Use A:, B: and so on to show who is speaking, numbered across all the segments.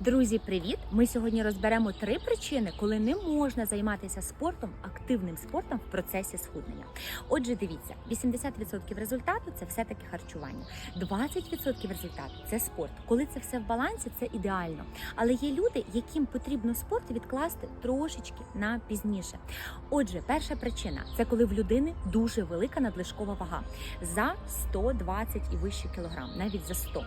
A: Друзі, привіт! Ми сьогодні розберемо три причини, коли не можна займатися спортом, активним спортом в процесі схуднення. Отже, дивіться, 80% результату це все-таки харчування, 20% результату це спорт. Коли це все в балансі, це ідеально. Але є люди, яким потрібно спорт відкласти трошечки на пізніше. Отже, перша причина це коли в людини дуже велика надлишкова вага за 120 і вище кілограм, навіть за 100.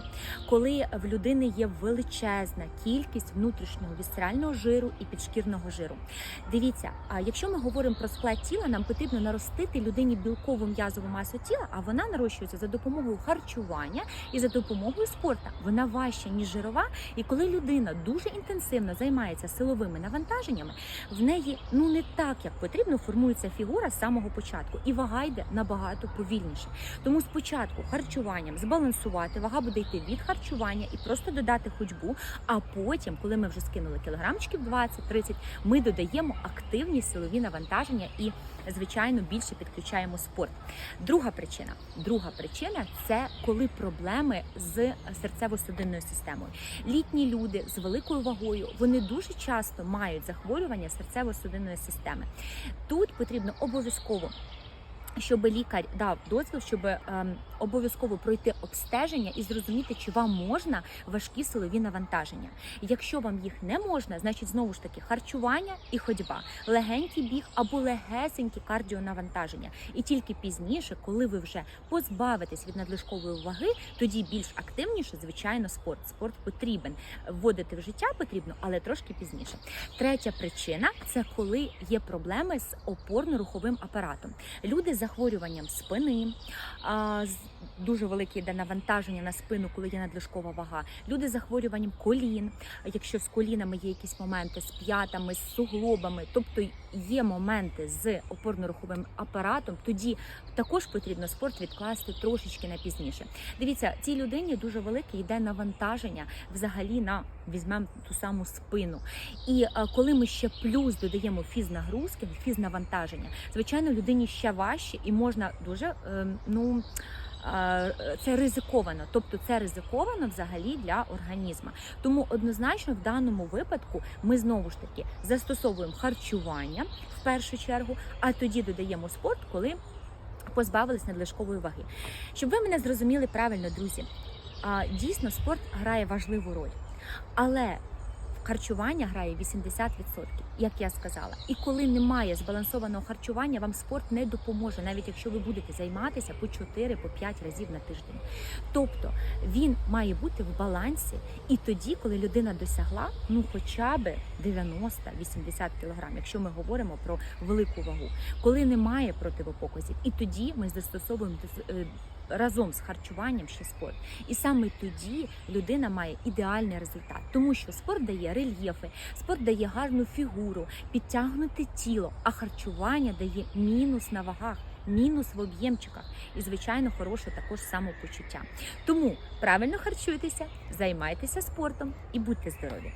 A: Коли в людини є величезна кількість внутрішнього вісцерального жиру і підшкірного жиру. Дивіться, а якщо ми говоримо про склад тіла, нам потрібно наростити людині білкову м'язову масу тіла, а вона нарощується за допомогою харчування і за допомогою спорту. Вона важча ніж жирова. І коли людина дуже інтенсивно займається силовими навантаженнями, в неї ну не так, як потрібно, формується фігура з самого початку, і вага йде набагато повільніше. Тому спочатку харчуванням збалансувати, вага буде йти від харчування і просто додати ходьбу. А потім, коли ми вже скинули кілограмчиків 20-30, ми додаємо активні силові навантаження і, звичайно, більше підключаємо спорт. Друга причина. Друга причина це коли проблеми з серцево-судинною системою. Літні люди з великою вагою вони дуже часто мають захворювання серцево-судинної системи. Тут потрібно обов'язково. Щоб лікар дав дозвіл, щоб ем, обов'язково пройти обстеження і зрозуміти, чи вам можна важкі силові навантаження. Якщо вам їх не можна, значить знову ж таки харчування і ходьба, легенький біг або легесенькі кардіонавантаження. І тільки пізніше, коли ви вже позбавитесь від надлишкової ваги, тоді більш активніше, звичайно, спорт. Спорт потрібен вводити в життя потрібно, але трошки пізніше. Третя причина це коли є проблеми з опорно-руховим апаратом. Люди захворюванням спини, дуже велике йде навантаження на спину, коли є надлишкова вага. Люди з захворюванням колін, якщо з колінами є якісь моменти, з п'ятами, з суглобами, тобто є моменти з опорно-руховим апаратом, тоді також потрібно спорт відкласти трошечки на пізніше. Дивіться, цій людині дуже велике йде навантаження взагалі на візьмемо ту саму спину. І е, коли ми ще плюс додаємо фізнагрузки, фізнавантаження, звичайно, людині ще важче і можна дуже е, ну. Це ризиковано, тобто це ризиковано взагалі для організму. Тому однозначно в даному випадку ми знову ж таки застосовуємо харчування в першу чергу, а тоді додаємо спорт, коли позбавились надлишкової ваги. Щоб ви мене зрозуміли правильно, друзі, дійсно спорт грає важливу роль. Але харчування грає 80%, як я сказала. І коли немає збалансованого харчування, вам спорт не допоможе, навіть якщо ви будете займатися по 4 по 5 разів на тиждень. Тобто він має бути в балансі, і тоді, коли людина досягла ну хоча б 90-80 кг, якщо ми говоримо про велику вагу, коли немає противопоказів, і тоді ми застосовуємо е, разом з харчуванням ще спорт. І саме тоді людина має ідеальний результат, тому що спорт дає рельєфи, спорт дає гарну фігуру, підтягнуте тіло, а харчування дає мінус на вагах. Мінус в об'ємчиках і, звичайно, хороше також самопочуття. Тому правильно харчуйтеся, займайтеся спортом і будьте здорові.